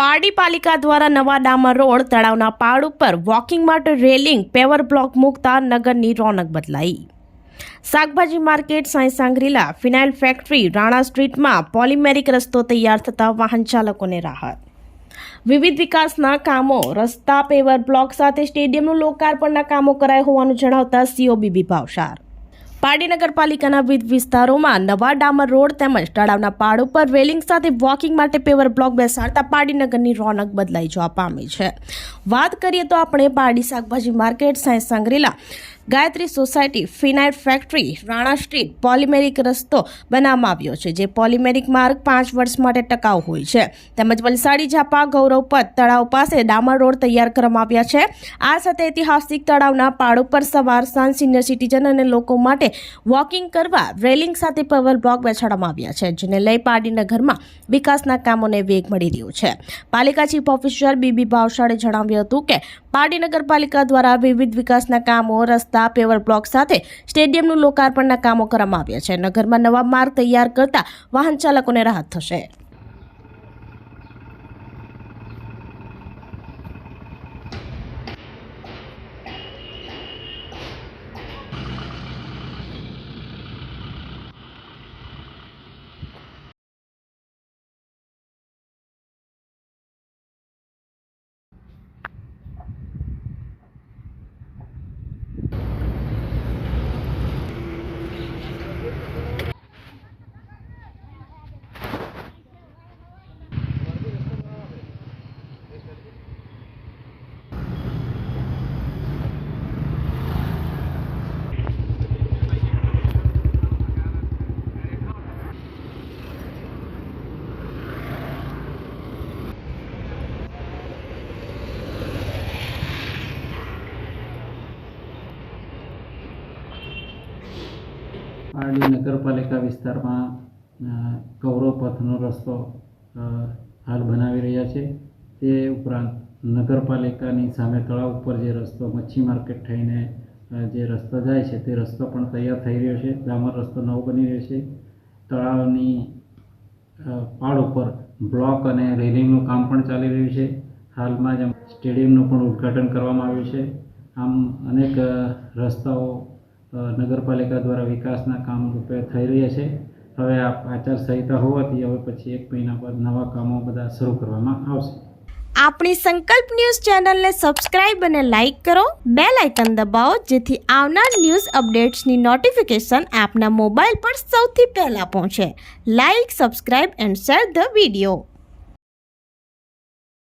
પારડી પાલિકા દ્વારા નવા ડામર રોડ તળાવના પાડ ઉપર વોકિંગ માટે રેલિંગ પેવર બ્લોક મૂકતા નગરની રોનક બદલાઈ. શાકભાજી market Sai Shangrila phenyl factory Rana સ્ટ્રીટમાં polymeric રસ્તો તૈયાર થતા વાહન ચાલકોને રાહત. વિવિધ વિકાસના કામો, રસ્તા, પેવર બ્લોક સાથે સ્ટેડિયમનું લોકાર્પણના કામો કરાય હોવાનું જણાવતા સીઓબીબી ભાવસાર. પારડી નગરપાલિકાના વિવિધ વિસ્તારોમાં નવા ડામર રોડ તેમજ તળાવના પાડ ઉપર રેલિંગ સાથે વોકિંગ માટે પેવર બ્લોક બેસાડતા પારડીનગરની રોનક બદલાઈ જોવા પામી છે. વાત કરીએ તો આપણે પારડી શાકભાજી market science Shangrila Gayatri society phenyl factory Rana street polymeric રસ્તો બનાવવામાં આવ્યો છે, જે પોલિમેરિક માર્ગ પાંચ વર્ષ માટે ટકાઉ હોય છે. તેમજ વલસાડી ઝાપા ગૌરવપથ તળાવ પાસે ડામર રોડ તૈયાર કરવામાં આવ્યા છે. આ સાથે ઐતિહાસિક તળાવના પાડ ઉપર સવાર સાંજ સિનિયર સિટીઝન અને લોકો માટે વોકિંગ કરવા રેલિંગ સાથે પવર બ્લોક બેસાડવામાં આવ્યા છે, જેને લઈ ઘરમાં વિકાસના કામોને વેગ મળી રહ્યો છે. પાલિકા ચીફ ઓફિસર બીબી ભાવશાળે જણાવ્યું હતું કે, પારડી નગરપાલિકા દ્વારા વિવિધ વિકાસના કામો, રસ્તા, પેવર બ્લોક સાથે સ્ટેડિયમનું લોકાર્પણના કામો કરવામાં આવ્યા છે નગરમાં નવા માર્ગ તૈયાર કરતા વાહન ચાલકોને રાહત થશે. પારડી નગરપાલિકા વિસ્તારમાં કૌરવ પથનો રસ્તો હાલ બનાવી રહ્યા છે. તે ઉપરાંત નગરપાલિકાની સામે તળાવ ઉપર જે રસ્તો, મચ્છી માર્કેટ થઈને જે રસ્તો જાય છે, તે રસ્તો પણ તૈયાર થઈ રહ્યો છે. ડામર રસ્તો નવો બની રહ્યો છે. તળાવની પાળ ઉપર બ્લોક અને રેલિંગનું કામ પણ ચાલી રહ્યું છે. હાલમાં જ સ્ટેડિયમનું પણ ઉદ્ઘાટન કરવામાં આવ્યું છે. આમ અનેક રસ્તાઓ નગરપાલિકા દ્વારા વિકાસના કામ રૂપે થઈ રહ્યા છે. હવે આ આચારસંહિતા હોવાથી હવે પછી એક મહિના બાદ નવા કામો બધા શરૂ કરવામાં આવશે. આપણી સંકલ્પ ન્યૂઝ ચેનલને સબસ્ક્રાઇબ અને લાઇક કરો. બે લાઇકન દબાવો, જેથી આવનાર ન્યૂઝ અપડેટ્સની નોટિફિકેશન આપના મોબાઈલ પર સૌથી પહેલાં પહોંચે. Like, subscribe and share the video.